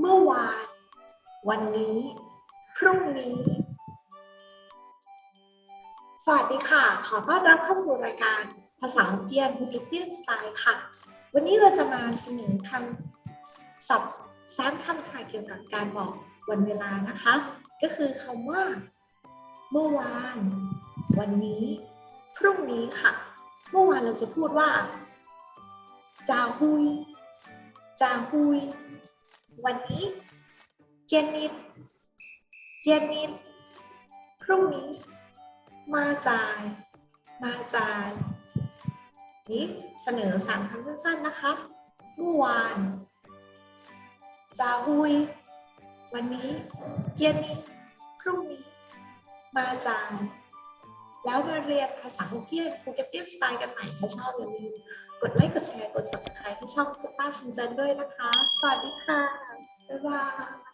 เมื่อวาน วันนี้ พรุ่งนี้ สวัสดีค่ะ ขอต้อนรับเข้าสู่รายการภาษาเกี้ยนภูเก็ตเตียนสไตล์ค่ะ วันนี้เราจะมาเสนอคำศัพท์สามคำค่ะเกี่ยวกับการบอกวันเวลานะคะ ก็คือคำว่า เมื่อวาน วันนี้ พรุ่งนี้ค่ะ เมื่อวานเราจะพูดว่าจาฮุยจาฮุย วันนี้เกียนนิดเกียนนิดพรุ่งนี้ มาจ่าย มาจ่าย นี้เสนอสามคำสั้นๆนะคะ เมื่อวานจาฮุย วันนี้เกียนนิดพรุ่งนี้ มาจ่าย แล้วมาเรียนภาษาฮกเกี้ยนภูเก็ตเตียสไตล์กันใหม่ถ้าชอบอย่าลืมกดไลค์กดแชร์กด subscribe ให้ช่องซุปเปอร์ชินเจนด้วยนะคะ สวัสดีค่ะ บ๊ายบาย